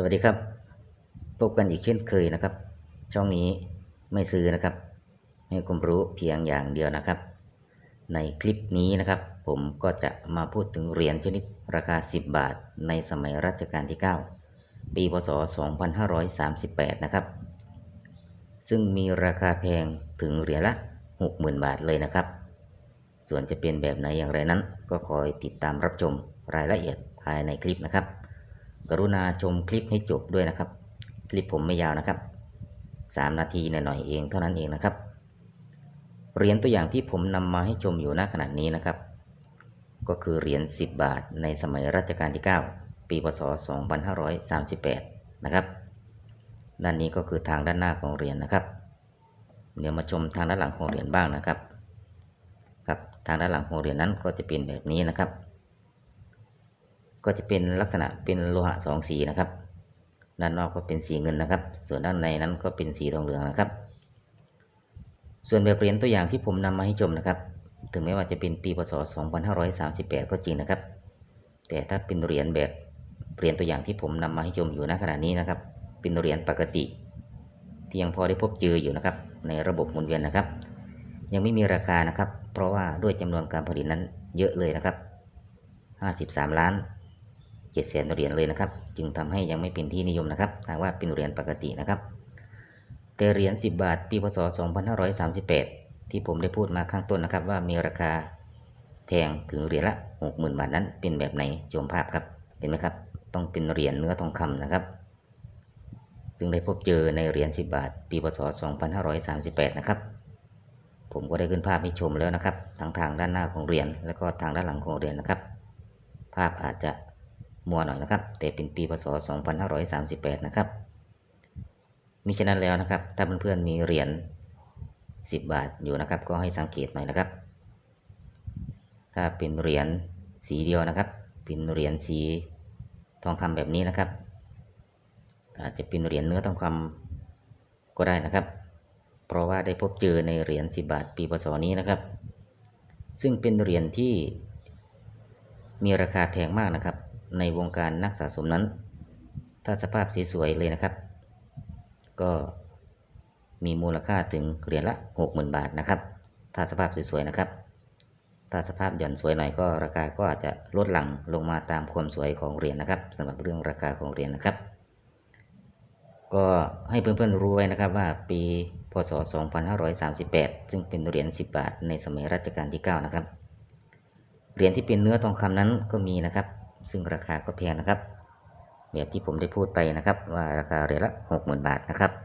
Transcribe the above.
สวัสดีครับ พบกันอีกเช่นเคยนะครับ ช่องนี้ไม่ซื้อนะครับ ให้ความรู้เพียงอย่างเดียวนะครับ ในคลิปนี้นะครับ ผมก็จะมาพูดถึงเหรียญชนิดราคา 10 บาท ในสมัยรัชกาลที่ 9 ปีพศ 2538 นะครับ ซึ่งมีราคาแพงถึงเหรียญละ 60,000 บาทเลยนะครับ ส่วนจะเป็นแบบไหนอย่างไรนั้น ก็คอยติดตามรับชมรายละเอียดภายในคลิปนะครับ กรุณาชมคลิปให้จบด้วยนะครับ คลิปผมไม่ยาวนะครับ 3 นาทีหน่อยๆเองเท่านั้นเองนะครับเหรียญตัวอย่างที่ผมนำมาให้ชมอยู่ณขณะนี้นะครับ ก็คือเหรียญ10 บาทในสมัยรัชกาลที่ 9 ปีพศ 2538 นะครับ ด้านนี้ก็คือทางด้านหน้าของเหรียญนะครับ เดี๋ยวมาชมทางด้านหลังของเหรียญบ้างนะครับครับทางด้านหลังของเหรียญนั้นก็จะเป็นแบบนี้นะครับ ก็จะเป็นลักษณะเป็นโลหะสองสีนะครับ ด้านนอกก็เป็นสีเงินนะครับ ส่วนด้านในนั้นก็เป็นสีทองเหลืองนะครับ ส่วนแบบเหรียญตัวอย่างที่ผมนำมาให้ชมนะครับ ถึงแม้ว่าจะเป็นปีพศ 2538 ก็จริงนะครับ แต่ถ้าเป็นเหรียญแบบเหรียญตัวอย่างที่ผมนำมาให้ชมอยู่ณขณะนี้นะครับ เป็นเหรียญปกติ ที่ยังพอได้พบเจออยู่นะครับ ในระบบหมุนเวียนนะครับ ยังไม่มีราคานะครับ เพราะว่าด้วยจำนวนการผลิตนั้นเยอะเลยนะครับ 53 ล้าน 7แสนเหรียญเลยนะครับ จึงทำให้ยังไม่เป็นที่นิยมนะครับหากว่าเป็นเหรียญปกตินะครับแต่เหรียญ10 บาท ปีพศ 2538 ที่ผมได้พูดมาข้างต้นนะครับ ว่ามีราคาแพงถึงเหรียญละ 60,000 บาทนั้นเป็นแบบไหนชมภาพครับเห็นไหมครับ ต้องเป็นเหรียญเนื้อทองคำนะครับซึ่งได้พบเจอในเหรียญ10 บาท ปีพศ 2538 นะครับ ผมก็ได้ขึ้นภาพให้ชมแล้วนะครับทั้งทางด้านหน้าของเหรียญแล้วก็ทางด้านหลังของเหรียญนะครับ ภาพอาจจะ มัวหน่อยนะครับ แต่เป็นปีพศ 2538 นะครับ มิฉะนั้นแล้วนะครับ ถ้าเพื่อนๆมีเหรียญ 10 บาทอยู่นะครับ ก็ให้สังเกตหน่อยนะครับ ถ้าเป็นเหรียญสีเดียวนะครับ เป็นเหรียญสีทองคำแบบนี้นะครับ อาจจะเป็นเหรียญเนื้อทองคำก็ได้นะครับ เพราะว่าได้พบเจอในเหรียญ10บาทปีพศนี้นะครับ ซึ่งเป็นเหรียญที่มีราคาแพงมากนะครับ ในวงการนักสะสมนั้น ถ้าสภาพสวยๆเลยนะครับ ก็มีมูลค่าถึงเหรียญละ 60,000 บาทนะครับ ถ้าสภาพสวยๆนะครับ ถ้าสภาพหย่อนสวยหน่อยก็ราคาก็อาจจะลดหลั่งลงมาตามความสวยของเหรียญนะครับสำหรับเรื่องราคาของเหรียญนะครับ ก็ให้เพื่อนๆรู้ไว้นะครับว่าปีพศ 2538 ซึ่งเป็นเหรียญ 10 บาทในสมัยรัชกาลที่ 9 นะครับ เหรียญที่เป็นเนื้อทองคำนั้นก็มีนะครับ ซึ่งราคาก็แพงนะครับแบบที่ผมได้พูดไปนะครับ ว่าราคาเหรียญละ60,000บาทนะครับ